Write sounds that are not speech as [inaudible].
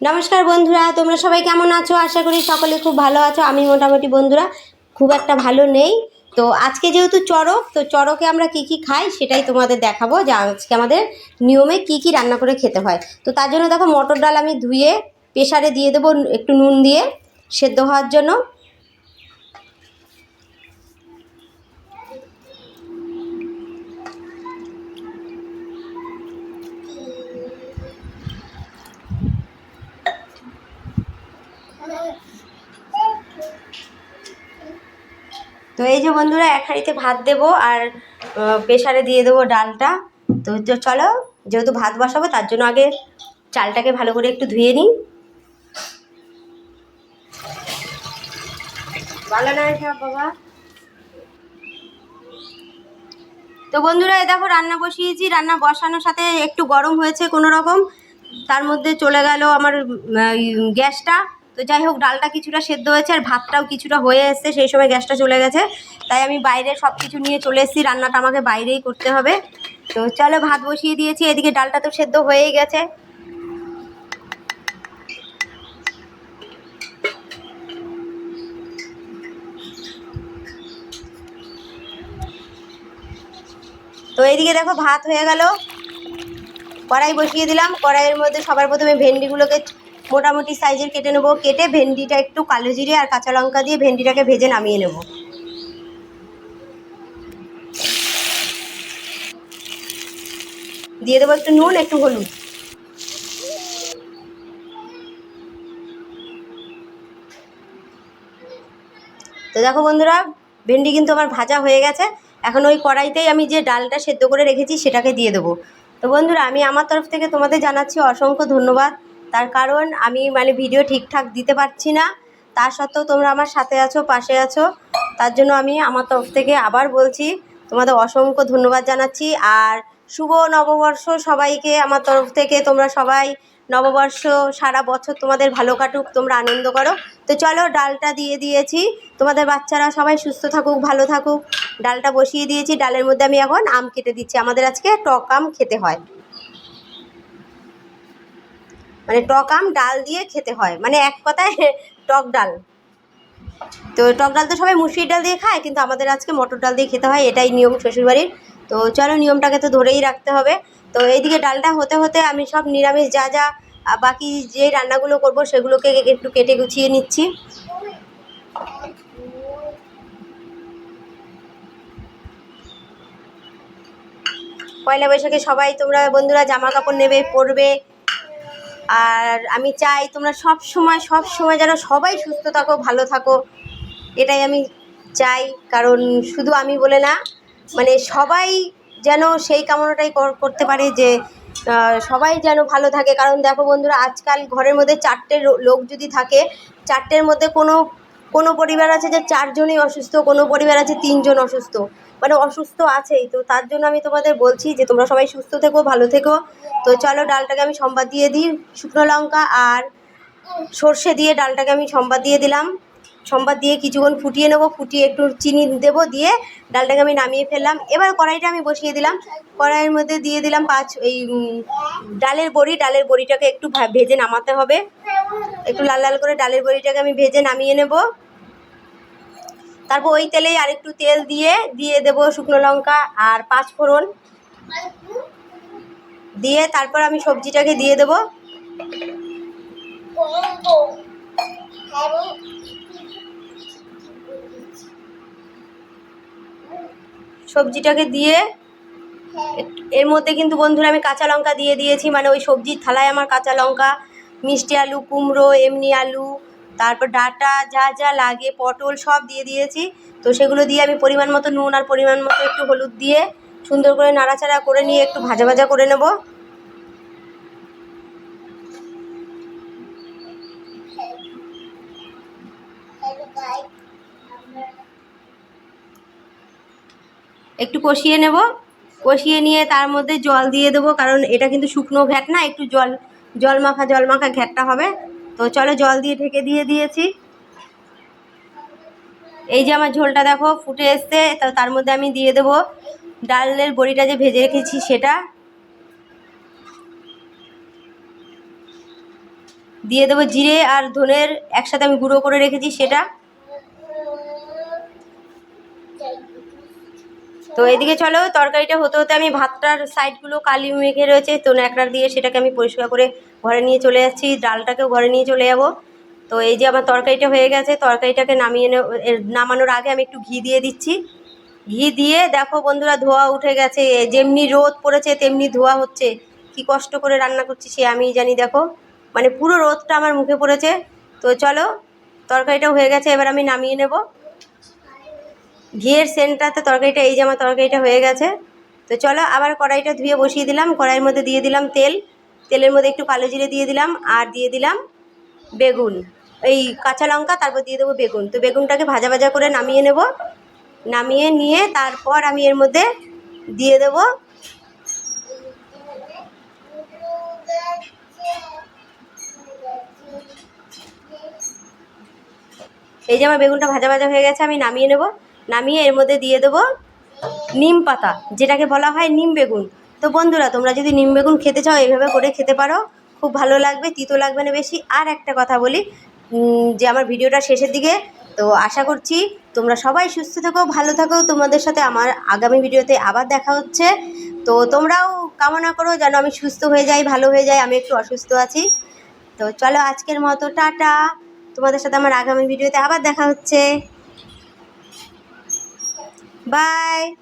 নমস্কার বন্ধুরা, তোমরা সবাই কেমন আছো? আশা করি সকলে খুব ভালো আছো। আমি মোটামুটি বন্ধুরা, খুব একটা ভালো নেই। তো আজকে যেহেতু চড়ক, তো চড়কে আমরা কি কি খাই সেটাই তোমাদের দেখাবো। যে আজকে আমাদের নিয়মে কি কি রান্না করে খেতে হয়। তো তার জন্য দেখো, মটর ডাল আমি ধুয়ে প্রেশারে দিয়ে দেবো একটু নুন দিয়ে, সেদ্ধ হওয়ার জন্য। এই যে বন্ধুরা, এক হাঁড়িতে ভাত দেবো আর প্রেশারে দিয়ে দেবো ডালটা। তো চলো, যেহেতু ভাত বসাবো, তার জন্য আগে চালটাকে ভালো করে একটু ধুয়ে নিই। ভালো না বাবা? তো বন্ধুরা এ দেখো, রান্না বসিয়েছি। রান্না বসানোর সাথে একটু গরম হয়েছে কোনো রকম তার মধ্যে চলে গেল আমার গ্যাসটা। তো যাই হোক, ডালটা কিছুটা সেদ্ধ হয়েছে আর ভাতটাও কিছুটা হয়ে এসছে, সেই সময় গ্যাসটা চলে গেছে। তাই আমি বাইরে সব কিছু নিয়ে চলে এসেছি, রান্নাটা আমাকে বাইরেই করতে হবে। তো চলো, ভাত বসিয়ে দিয়েছি, এদিকে ডালটা তো সেদ্ধ হয়েই গেছে। তো এইদিকে দেখো, ভাত হয়ে গেল। কড়াই বসিয়ে দিলাম, কড়াইয়ের মধ্যে সবার প্রথমে ভেন্ডিগুলোকে মোটামুটি সাইজের কেটে নেব। কেটে ভেন্ডিটা একটু কালো জিরে আর কাঁচা লঙ্কা দিয়ে ভেন্ডিটাকে ভেজে নামিয়ে নেব। দিয়ে দেবো একটু নুন, একটু হলুদ। তো দেখো বন্ধুরা, ভেন্ডি কিন্তু আমার ভাজা হয়ে গেছে। এখন ওই কড়াইতেই আমি যে ডালটা সেদ্ধ করে রেখেছি সেটাকে দিয়ে দেবো। তো বন্ধুরা, আমি আমার তরফ থেকে তোমাদের জানাচ্ছি অসংখ্য ধন্যবাদ। তার কারণ আমি মানে ভিডিও ঠিকঠাক দিতে পারছি না। তা সত্ত্বেও তোমরা আমার সাথে আছো, পাশে আছো। তার জন্য আমি আমার তরফ থেকে আবার বলছি, তোমাদের অসংখ্য ধন্যবাদ জানাচ্ছি। আর শুভ নববর্ষ সবাইকে। আমার তরফ থেকে তোমরা সবাই নববর্ষ সারা বছর তোমাদের ভালো কাটুক, তোমরা আনন্দ করো। তো চলো, ডালটা দিয়ে দিয়েছি। তোমাদের বাচ্চারা সবাই সুস্থ থাকুক, ভালো থাকুক। ডালটা বসিয়ে দিয়েছি। ডালের মধ্যে আমি এখন আম কেটে দিচ্ছি। আমাদের আজকে টক আম খেতে হয়। মানে টক আম ডাল দিয়ে খেতে হয়। মানে এক কথায় [laughs] টক ডাল। তো টক ডাল তো সবাই মুসুরির ডাল দিয়ে খায়, কিন্তু আমাদের আজকে মটর ডাল দিয়ে খেতে হয়, এটাই নিয়ম শ্বশুরবাড়ির। তো চলো নিয়মটাকে তো ধরেই রাখতে হবে। তো এইদিকে ডালটা হতে হতে আমি সব নিরামিষ যা যা বাকি যে রান্নাগুলো করব সেগুলোকে একটু কেটে গুছিয়ে নিচ্ছি। পয়লা বৈশাখে সবাই তোমরা বন্ধুরা জামা কাপড় নেবে, পরবে আর আমি চাই তোমরা সব সময় সব সময় যেন সবাই সুস্থ থাকো, ভালো থাকো। এটাই আমি চাই, কারণ শুধু আমি বলে না মানে সবাই যেন সেই কামনাটাই কর- করতে পারে যে সবাই যেন ভালো থাকে। কারণ দেখো বন্ধুরা, আজকাল ঘরের মধ্যে চারটে লোক যদি থাকে, চারটের মধ্যে কোনো কোনো পরিবার আছে যে চারজনই অসুস্থ, কোনো পরিবার আছে তিনজন অসুস্থ। মানে অসুস্থ আছেই, তো তার জন্য আমি তোমাদের বলছি যে তোমরা সবাই সুস্থ থেকো, ভালো থেকো। তো চলো ডালটাকে আমি সম্বাদ দিয়ে দিই, শুকনো লঙ্কা আর সর্ষে দিয়ে ডালটাকে আমি সম্বাদ দিয়ে দিলাম। সম্বাদ দিয়ে কিছুক্ষণ ফুটিয়ে নেব, ফুটিয়ে একটু চিনি দেবো, দিয়ে ডালটাকে আমি নামিয়ে ফেললাম। এবার কড়াইটা আমি বসিয়ে দিলাম। কড়াইয়ের মধ্যে দিয়ে দিলাম পাঁচ, এই ডালের বড়ি। ডালের বড়িটাকে একটু ভেজে নামাতে হবে। একটু লাল লাল করে ডালের বড়িটাকে আমি ভেজে নামিয়ে নেব। তারপর ওই তেলেই আরেকটু তেল দিয়ে দিয়ে দেবো শুকনো লঙ্কা আর পাঁচ ফোড়ন। দিয়ে তারপর আমি সবজিটাকে দিয়ে দেবো। সবজিটাকে দিয়ে, এর মধ্যে কিন্তু বন্ধুরা আমি কাঁচা লঙ্কা দিয়ে দিয়েছি মানে ওই সবজির থালায় আমার কাঁচা লঙ্কা মিষ্টি আলু, কুমড়ো, এমনি আলু, তারপর ডাঁটা যা যা লাগে, পটল সব দিয়ে দিয়েছি। তো সেগুলো দিয়ে আমি পরিমাণ মতো নুন আর পরিমাণ মতো একটু হলুদ দিয়ে সুন্দর করে নাড়াচাড়া করে নিয়ে একটু ভাজা ভাজা করে নেব। একটু কষিয়ে নেব। কষিয়ে নিয়ে তার মধ্যে জল দিয়ে দেবো, কারণ এটা কিন্তু শুকনো ভ্যাট না, একটু জল জল মাখা জল মাখা ঘ্যাটটা হবে। তো চলো জল দিয়ে ঢেকে দিয়ে দিয়েছি। এই যে আমার ঝোলটা দেখো, ফুটে এসছে, তো তার মধ্যে আমি দিয়ে দেব ডালের বড়িটা যে ভেজে রেখেছি সেটা। দিয়ে দেবো জিরে আর ধনের একসাথে আমি গুঁড়ো করে রেখেছি সেটা। তো এদিকে চলো, তরকারিটা হতে হতে আমি ভাতটার সাইডগুলো কালি মেখে রয়েছে, তো ন্যাকড়া দিয়ে সেটাকে আমি পরিষ্কার করে ঘরে নিয়ে চলে যাচ্ছি ডালটাকেও ঘরে নিয়ে চলে যাব। তো এই যে আমার তরকারিটা হয়ে গেছে, তরকারিটাকে নামিয়ে নামানোর আগে আমি একটু ঘি দিয়ে দিচ্ছি। ঘি দিয়ে দেখো বন্ধুরা, ধোয়া উঠে গেছে, যেমনি রোদ পড়েছে, তেমনি ধোয়া হচ্ছে। কি কষ্ট করে রান্না করছি সে আমিই জানি, দেখো। মানে পুরো রোদটা আমার মুখে পড়েছে। তো চলো, তরকারিটাও হয়ে গেছে, এবার আমি নামিয়ে নেব। ঘিয়ের সেন্টটাতে তরকারিটা, এই যে আমার তরকারিটা হয়ে গেছে। তো চলো আবার কড়াইটা ধুয়ে বসিয়ে দিলাম। কড়াইয়ের মধ্যে দিয়ে দিলাম তেল। তেলের মধ্যে একটু কালো জিরে দিয়ে দিলাম আর দিয়ে দিলাম বেগুন। এই কাঁচা লঙ্কা, তারপর দিয়ে দেবো বেগুন। তো বেগুনটাকে ভাজা ভাজা করে নামিয়ে নেব। নামিয়ে নিয়ে তারপর আমি এর মধ্যে দিয়ে দেবো এই যে আমার বেগুনটা ভাজা ভাজা হয়ে গেছে, আমি নামিয়ে নেব। নামিয়ে এর মধ্যে দিয়ে দেবো নিম পাতা, যেটাকে বলা হয় নিম বেগুন। তো বন্ধুরা, তোমরা যদি নিম বেগুন খেতে চাও এইভাবে করে খেতে পারো। খুব ভালো লাগবে, তিতো লাগবে না বেশি। আর একটা কথা বলি যে আমার ভিডিওটা শেষের দিকে, তো আশা করছি তোমরা সবাই সুস্থ থাকো, ভালো থাকো। তোমাদের সাথে আমার আগামী ভিডিওতে আবার দেখা হচ্ছে। তো তোমরাও কামনা করো, যেন আমি সুস্থ হয়ে যাই, ভালো হয়ে যাই, আমি একটু অসুস্থ আছি। তো চলো আজকের মতো, টাটা। তোমাদের সাথে আমার আগামী ভিডিওতে আবার দেখা হচ্ছে। Bye.